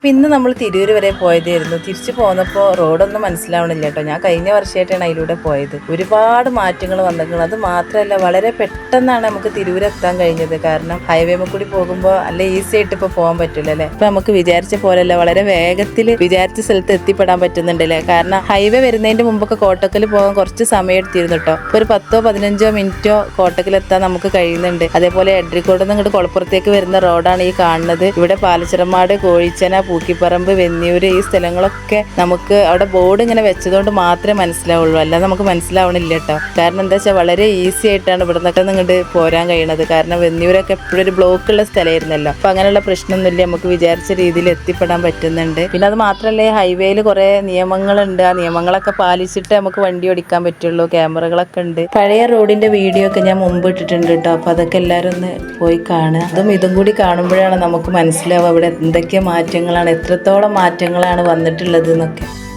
അപ്പൊ ഇന്ന് നമ്മൾ തിരൂർ വരെ പോയതായിരുന്നു. തിരിച്ചു പോന്നപ്പോൾ റോഡൊന്നും മനസ്സിലാവണില്ല കേട്ടോ. ഞാൻ കഴിഞ്ഞ വർഷമായിട്ടാണ് അതിലൂടെ പോയത്. ഒരുപാട് മാറ്റങ്ങൾ വന്നിട്ടുണ്ട് അത് മാത്രമല്ല വളരെ പെട്ടെന്നാണ് നമുക്ക് തിരൂർ എത്താൻ കഴിഞ്ഞത്. കാരണം ഹൈവേ കൂടി പോകുമ്പോൾ അല്ല ഈസി ആയിട്ട് ഇപ്പോൾ പോകാൻ പറ്റില്ല അല്ലേ? ഇപ്പൊ നമുക്ക് വിചാരിച്ച പോലെയല്ല വളരെ വേഗത്തിൽ വിചാരിച്ച സ്ഥലത്ത് എത്തിപ്പെടാൻ പറ്റുന്നുണ്ടല്ലേ? കാരണം ഹൈവേ വരുന്നതിന്റെ മുമ്പൊക്കെ കോട്ടക്കൽ പോകാൻ കുറച്ച് സമയം എടുത്തിരുന്നു കേട്ടോ. ഇപ്പൊ ഒരു പത്തോ പതിനഞ്ചോ മിനിറ്റോ കോട്ടക്കൽ എത്താൻ നമുക്ക് കഴിയുന്നുണ്ട്. അതേപോലെ എഡ്രിക്കോട് നിന്ന് ഇങ്ങോട്ട് കുളപ്പുറത്തേക്ക് വരുന്ന റോഡാണ് ഈ കാണുന്നത്. ഇവിടെ പാലച്ചിറമാട് കോഴിച്ചന പൂക്കിപ്പറമ്പ് വെന്നിയൂര് ഈ സ്ഥലങ്ങളൊക്കെ നമുക്ക് അവിടെ ബോർഡ് ഇങ്ങനെ വെച്ചതുകൊണ്ട് മാത്രമേ മനസ്സിലാവുള്ളൂ. അല്ലാതെ നമുക്ക് മനസ്സിലാവണില്ല കേട്ടോ. കാരണം എന്താ വെച്ചാൽ വളരെ ഈസി ആയിട്ടാണ് ഇവിടെ നിന്നൊക്കെ ഇങ്ങോട്ട് പോരാൻ കഴിയണത്. കാരണം വെന്നിയൂരൊക്കെ എപ്പോഴും ഒരു ബ്ലോക്ക് ഉള്ള സ്ഥലമായിരുന്നല്ലോ അപ്പൊ അങ്ങനെയുള്ള പ്രശ്നമൊന്നുമില്ല. നമുക്ക് വിചാരിച്ച രീതിയിൽ എത്തിപ്പെടാൻ പറ്റുന്നുണ്ട്. പിന്നെ അത് മാത്രമല്ല ഹൈവേയിൽ കുറെ നിയമങ്ങളുണ്ട്. ആ നിയമങ്ങളൊക്കെ പാലിച്ചിട്ട് നമുക്ക് വണ്ടി ഓടിക്കാൻ പറ്റുള്ളൂ. ക്യാമറകളൊക്കെ ഉണ്ട്. പഴയ റോഡിന്റെ വീഡിയോ ഒക്കെ ഞാൻ മുമ്പ് ഇട്ടിട്ടുണ്ട് കേട്ടോ. അപ്പൊ അതൊക്കെ എല്ലാവരും ഒന്ന് പോയി കാണുക. അതും ഇതും കൂടി കാണുമ്പോഴാണ് നമുക്ക് മനസ്സിലാവുക അവിടെ എന്തൊക്കെ മാറ്റങ്ങളാണ് എത്രത്തോളം മാറ്റങ്ങളാണ് വന്നിട്ടുള്ളത് എന്നൊക്കെ